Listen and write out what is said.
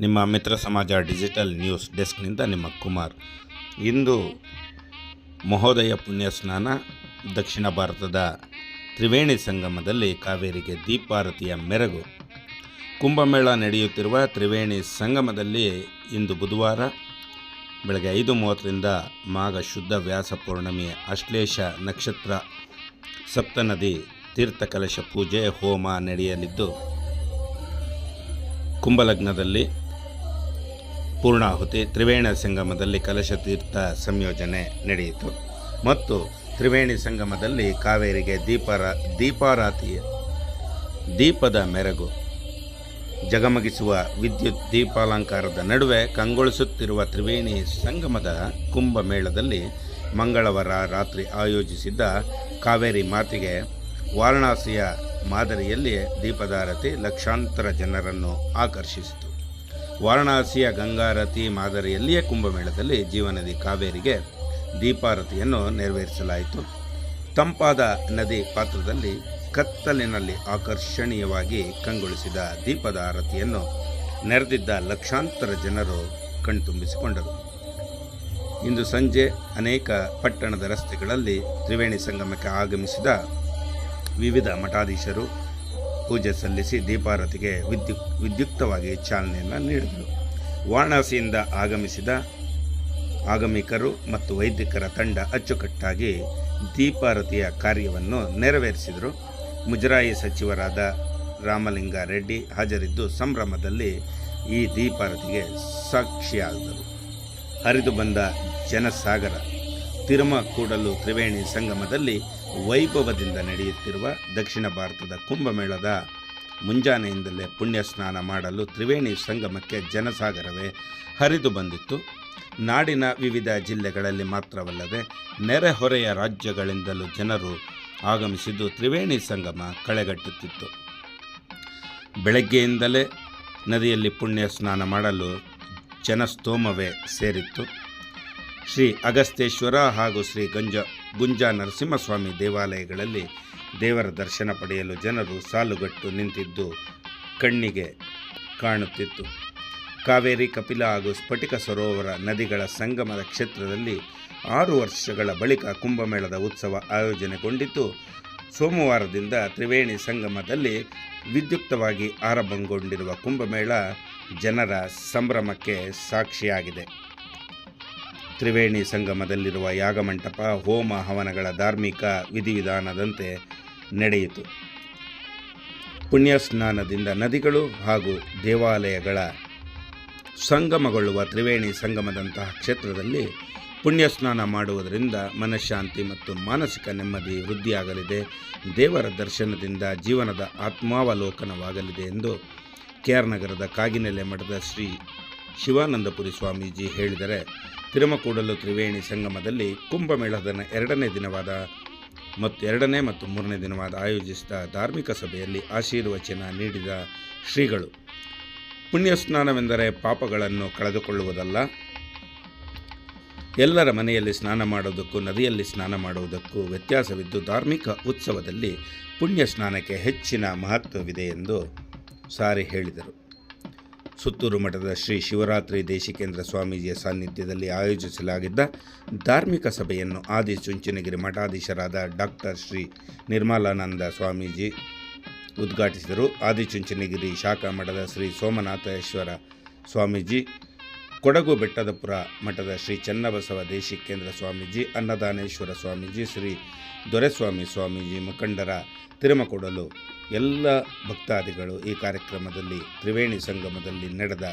ನಿಮ್ಮ ಮಿತ್ರ ಸಮಾಜ digital news ಡೆಸ್ಕ್ನಿಂದ ನಿಮ್ಮ ಕುಮಾರ್. ಇಂದು ಮಹೋದಯ ಪುಣ್ಯ ಸ್ನಾನ, ದಕ್ಷಿಣ ಭಾರತದ ತ್ರಿವೇಣಿ ಸಂಗಮದಲ್ಲಿ ಕಾವೇರಿಗೆ ದೀಪಾರತಿಯ ಮೆರಗು. ಕುಂಭಮೇಳ ನಡೆಯುತ್ತಿರುವ ತ್ರಿವೇಣಿ ಸಂಗಮದಲ್ಲಿ ಇಂದು ಬುಧವಾರ ಬೆಳಗ್ಗೆ ಐದು ಮೂವತ್ತರಿಂದ ಮಾಘ ಶುದ್ಧ ವ್ಯಾಸ ಪೌರ್ಣಮಿ, ಅಶ್ಲೇಷ ನಕ್ಷತ್ರ ಸಪ್ತನದಿ ತೀರ್ಥಕಲಶ ಪೂಜೆ, ಹೋಮ ನಡೆಯಲಿದ್ದು. ಕುಂಭಲಗ್ನದಲ್ಲಿ ಪೂರ್ಣಾಹುತಿ ತ್ರಿವೇಣಿ ಸಂಗಮದಲ್ಲಿ ಕಲಶ ತೀರ್ಥ ಸಂಯೋಜನೆ ನಡೆಯಿತು. ಮತ್ತು ತ್ರಿವೇಣಿ ಸಂಗಮದಲ್ಲಿ ಕಾವೇರಿಗೆ ದೀಪಾರ ದೀಪಾರಾತಿಯ ದೀಪದ ಮೆರಗು, ಜಗಮಗಿಸುವ ವಿದ್ಯುತ್ ದೀಪಾಲಂಕಾರದ ನಡುವೆ ಕಂಗೊಳಿಸುತ್ತಿರುವ ತ್ರಿವೇಣಿ ಸಂಗಮದ ಕುಂಭಮೇಳದಲ್ಲಿ ಮಂಗಳವಾರ ರಾತ್ರಿ ಆಯೋಜಿಸಿದ್ದ ಕಾವೇರಿ ಮಾತಿಗೆ ವಾರಣಾಸಿಯ ಮಾದರಿಯಲ್ಲಿ ದೀಪದಾರತಿ ಲಕ್ಷಾಂತರ ಜನರನ್ನು ಆಕರ್ಷಿಸಿತು. ವಾರಣಾಸಿಯ ಗಂಗಾರತಿ ಮಾದರಿಯಲ್ಲಿಯೇ ಕುಂಭಮೇಳದಲ್ಲಿ ಜೀವನದಿ ಕಾವೇರಿಗೆ ದೀಪಾರತಿಯನ್ನು ನೆರವೇರಿಸಲಾಯಿತು. ತಂಪಾದ ನದಿ ಪಾತ್ರದಲ್ಲಿ ಕತ್ತಲಿನಲ್ಲಿ ಆಕರ್ಷಣೀಯವಾಗಿ ಕಂಗೊಳಿಸಿದ ದೀಪದ ಆರತಿಯನ್ನು ನೆರೆದಿದ್ದ ಲಕ್ಷಾಂತರ ಜನರು ಕಣ್ತುಂಬಿಸಿಕೊಂಡರು. ಇಂದು ಸಂಜೆ ಅನೇಕ ಪಟ್ಟಣದ ರಸ್ತೆಗಳಲ್ಲಿ ತ್ರಿವೇಣಿ ಸಂಗಮಕ್ಕೆ ಆಗಮಿಸಿದ ವಿವಿಧ ಮಠಾಧೀಶರು ಪೂಜೆ ಸಲ್ಲಿಸಿ ದೀಪಾರತಿಗೆ ವಿದ್ಯುಕ್ ವಿದ್ಯುಕ್ತವಾಗಿ ಚಾಲನೆಯನ್ನು ನೀಡಿದರು. ವಾರಣಾಸಿಯಿಂದ ಆಗಮಿಸಿದ ಆಗಮಿಕರು ಮತ್ತು ವೈದ್ಯಕರ ತಂಡ ಅಚ್ಚುಕಟ್ಟಾಗಿ ದೀಪಾರತಿಯ ಕಾರ್ಯವನ್ನು ನೆರವೇರಿಸಿದರು. ಮುಜರಾಯಿ ಸಚಿವರಾದ ರಾಮಲಿಂಗಾರೆಡ್ಡಿ ಹಾಜರಿದ್ದು ಸಂಭ್ರಮದಲ್ಲಿ ಈ ದೀಪಾರತಿಗೆ ಸಾಕ್ಷಿಯಾದರು. ಹರಿದು ಬಂದ ಜನಸಾಗರ ತಿರುಮ ಕೂಡಲು ತ್ರಿವೇಣಿ ಸಂಗಮದಲ್ಲಿ ವೈಭವದಿಂದ ನಡೆಯುತ್ತಿರುವ ದಕ್ಷಿಣ ಭಾರತದ ಕುಂಭಮೇಳದ ಮುಂಜಾನೆಯಿಂದಲೇ ಪುಣ್ಯ ಸ್ನಾನ ಮಾಡಲು ತ್ರಿವೇಣಿ ಸಂಗಮಕ್ಕೆ ಜನಸಾಗರವೇ ಹರಿದು ಬಂದಿತ್ತು. ನಾಡಿನ ವಿವಿಧ ಜಿಲ್ಲೆಗಳಲ್ಲಿ ಮಾತ್ರವಲ್ಲದೆ ನೆರೆಹೊರೆಯ ರಾಜ್ಯಗಳಿಂದಲೂ ಜನರು ಆಗಮಿಸಿದ್ದು ತ್ರಿವೇಣಿ ಸಂಗಮ ಕಳೆಗಟ್ಟುತ್ತಿತ್ತು. ಬೆಳಗ್ಗೆಯಿಂದಲೇ ನದಿಯಲ್ಲಿ ಪುಣ್ಯ ಸ್ನಾನ ಮಾಡಲು ಜನಸ್ತೋಮವೇ ಸೇರಿತ್ತು. ಶ್ರೀ ಅಗಸ್ತೇಶ್ವರ ಹಾಗೂ ಶ್ರೀ ಗಂಜ ಗುಂಜ ನರಸಿಂಹಸ್ವಾಮಿ ದೇವಾಲಯಗಳಲ್ಲಿ ದೇವರ ದರ್ಶನ ಪಡೆಯಲು ಜನರು ಸಾಲುಗಟ್ಟು ನಿಂತಿದ್ದು ಕಣ್ಣಿಗೆ ಕಾಣುತ್ತಿತ್ತು. ಕಾವೇರಿ ಕಪಿಲ ಹಾಗೂ ಸ್ಫಟಿಕ ಸರೋವರ ನದಿಗಳ ಸಂಗಮದ ಕ್ಷೇತ್ರದಲ್ಲಿ ಆರು ವರ್ಷಗಳ ಬಳಿಕ ಕುಂಭಮೇಳದ ಉತ್ಸವ ಆಯೋಜನೆಗೊಂಡಿದ್ದು, ಸೋಮವಾರದಿಂದ ತ್ರಿವೇಣಿ ಸಂಗಮದಲ್ಲಿ ವಿದ್ಯುಕ್ತವಾಗಿ ಆರಂಭಗೊಂಡಿರುವ ಕುಂಭಮೇಳ ಜನರ ಸಂಭ್ರಮಕ್ಕೆ ಸಾಕ್ಷಿಯಾಗಿದೆ. ತ್ರಿವೇಣಿ ಸಂಗಮದಲ್ಲಿರುವ ಯಾಗಮಂಟಪ, ಹೋಮ ಹವನಗಳ ಧಾರ್ಮಿಕ ವಿಧಿವಿಧಾನದಂತೆ ನಡೆಯಿತು. ಪುಣ್ಯ ಸ್ನಾನದಿಂದ ನದಿಗಳು ಹಾಗೂ ದೇವಾಲಯಗಳ ಸಂಗಮಗೊಳ್ಳುವ ತ್ರಿವೇಣಿ ಸಂಗಮದಂತಹ ಕ್ಷೇತ್ರದಲ್ಲಿ ಪುಣ್ಯ ಸ್ನಾನ ಮಾಡುವುದರಿಂದ ಮನಃಶಾಂತಿ ಮತ್ತು ಮಾನಸಿಕ ನೆಮ್ಮದಿ ವೃದ್ಧಿಯಾಗಲಿದೆ. ದೇವರ ದರ್ಶನದಿಂದ ಜೀವನದ ಆತ್ಮಾವಲೋಕನವಾಗಲಿದೆ ಎಂದು ಕೆ ಆರ್ ನಗರದ ಕಾಗಿನೆಲೆ ಮಠದ ಶ್ರೀ ಶಿವಾನಂದಪುರಿ ಸ್ವಾಮೀಜಿ ಹೇಳಿದರೆ ತಿರುಮಕೂಡಲು ತ್ರಿವೇಣಿ ಸಂಗಮದಲ್ಲಿ ಕುಂಭಮೇಳದ ಎರಡನೇ ದಿನವಾದ ಮತ್ತು ಎರಡನೇ ಮತ್ತು ಮೂರನೇ ದಿನವಾದ ಆಯೋಜಿಸಿದ ಧಾರ್ಮಿಕ ಸಭೆಯಲ್ಲಿ ಆಶೀರ್ವಚನ ನೀಡಿದ ಶ್ರೀಗಳು. ಪುಣ್ಯ ಸ್ನಾನವೆಂದರೆ ಪಾಪಗಳನ್ನು ಕಳೆದುಕೊಳ್ಳುವುದಲ್ಲ. ಎಲ್ಲರ ಮನೆಯಲ್ಲಿ ಸ್ನಾನ ಮಾಡುವುದಕ್ಕೂ ನದಿಯಲ್ಲಿ ಸ್ನಾನ ಮಾಡುವುದಕ್ಕೂ ವ್ಯತ್ಯಾಸವಿದ್ದು ಧಾರ್ಮಿಕ ಉತ್ಸವದಲ್ಲಿ ಪುಣ್ಯ ಸ್ನಾನಕ್ಕೆ ಹೆಚ್ಚಿನ ಮಹತ್ವವಿದೆ ಎಂದು ಸಾರಿ ಹೇಳಿದರು. ಸುತ್ತೂರು ಮಠದ ಶ್ರೀ ಶಿವರಾತ್ರಿ ದೇಶಿಕೇಂದ್ರ ಸ್ವಾಮೀಜಿಯ ಸಾನ್ನಿಧ್ಯದಲ್ಲಿ ಆಯೋಜಿಸಲಾಗಿದ್ದ ಧಾರ್ಮಿಕ ಸಭೆಯನ್ನು ಆದಿ ಚುಂಚನಗಿರಿ ಮಠಾಧೀಶರಾದ ಡಾಕ್ಟರ್ ಶ್ರೀ ನಿರ್ಮಲಾನಂದ ಸ್ವಾಮೀಜಿ ಉದ್ಘಾಟಿಸಿದರು. ಆದಿಚುಂಚನಗಿರಿ ಶಾಖಾ ಮಠದ ಶ್ರೀ ಸೋಮನಾಥೇಶ್ವರ ಸ್ವಾಮೀಜಿ, ಕೊಡಗು ಬೆಟ್ಟದಪುರ ಮಠದ ಶ್ರೀ ಚನ್ನಬಸವ ದೇಶಿಕೇಂದ್ರ ಸ್ವಾಮೀಜಿ, ಅನ್ನದಾನೇಶ್ವರ ಸ್ವಾಮೀಜಿ, ಶ್ರೀ ದೊರೆಸ್ವಾಮಿ ಸ್ವಾಮೀಜಿ ಮುಖಂಡರ ತಿರುಮಕೊಡಲು ಎಲ್ಲ ಭಕ್ತಾದಿಗಳು ಈ ಕಾರ್ಯಕ್ರಮದಲ್ಲಿ ತ್ರಿವೇಣಿ ಸಂಗಮದಲ್ಲಿ ನಡೆದ